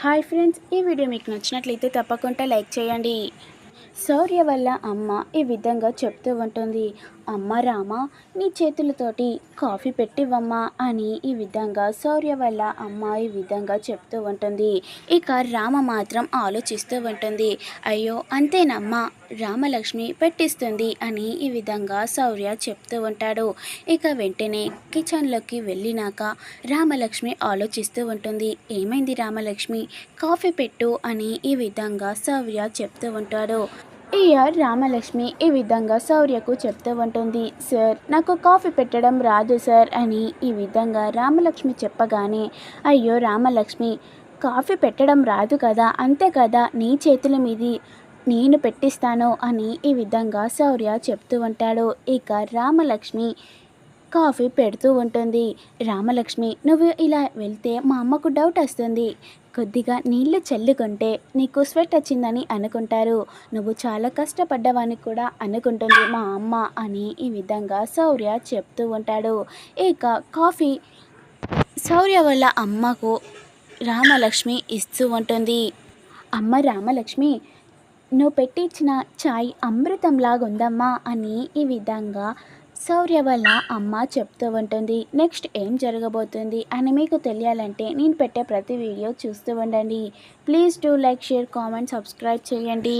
Hi friends ఈ video మీకు నచ్చినట్లయితే తప్పకుండా లైక్ చేయండి. శౌర్య వల్ల అమ్మ ఈ విధంగా చెప్తూ ఉంటుంది. అమ్మ రామ నీ చేతులతోటి కాఫీ పెట్టివమ్మా అని ఈ విధంగా శౌర్య వల్ల అమ్మ ఈ విధంగా చెప్తూ ఉంటుంది. ఇక రామ మాత్రం ఆలోచిస్తూ ఉంటుంది. అయ్యో అంతేనమ్మా రామలక్ష్మి పెట్టిస్తుంది అని ఈ విధంగా శౌర్య చెప్తూ ఉంటాడు. ఇక వెంటనే కిచెన్లోకి వెళ్ళినాక రామలక్ష్మి ఆలోచిస్తూ ఉంటుంది. ఏమైంది రామలక్ష్మి? కాఫీ పెట్టు అని ఈ విధంగా శౌర్య చెప్తూ ఉంటాడు. ఇయర్ రామలక్ష్మి ఈ విధంగా శౌర్యకు చెప్తూ ఉంటుంది. సార్ నాకు కాఫీ పెట్టడం రాదు సార్ అని ఈ విధంగా రామలక్ష్మి చెప్పగానే అయ్యో రామలక్ష్మి కాఫీ పెట్టడం రాదు కదా అంతే కదా నీ చేతుల మీది. నేను పెట్టిస్తాను అని ఈ విధంగా శౌర్య చెప్తూ ఉంటాడు. ఇక రామలక్ష్మి కాఫీ పెడుతూ ఉంటుంది. రామలక్ష్మి నువ్వు ఇలా వెళ్తే మా అమ్మకు డౌట్ వస్తుంది. కొద్దిగా నీళ్ళు చల్లుకుంటే నీకు స్వెట్ వచ్చిందని అనుకుంటారు. నువ్వు చాలా కష్టపడ్డవని కూడా అనుకుంటుంది మా అమ్మ అని ఈ విధంగా శౌర్య చెప్తూ ఉంటాడు. ఇక కాఫీ శౌర్య వాళ్ళ అమ్మకు రామలక్ష్మి ఇస్తూ ఉంటుంది. అమ్మ రామలక్ష్మి నువ్వు పెట్టించిన చాయ్ అమృతంలాగా ఉందమ్మా అని ఈ విధంగా శౌర్య వల్ల అమ్మ చెప్తూ ఉంటుంది. నెక్స్ట్ ఏం జరగబోతుంది అని మీకు తెలియాలంటే నేను పెట్టే ప్రతి వీడియో చూస్తూ ఉండండి. Please do like share comment subscribe చేయండి.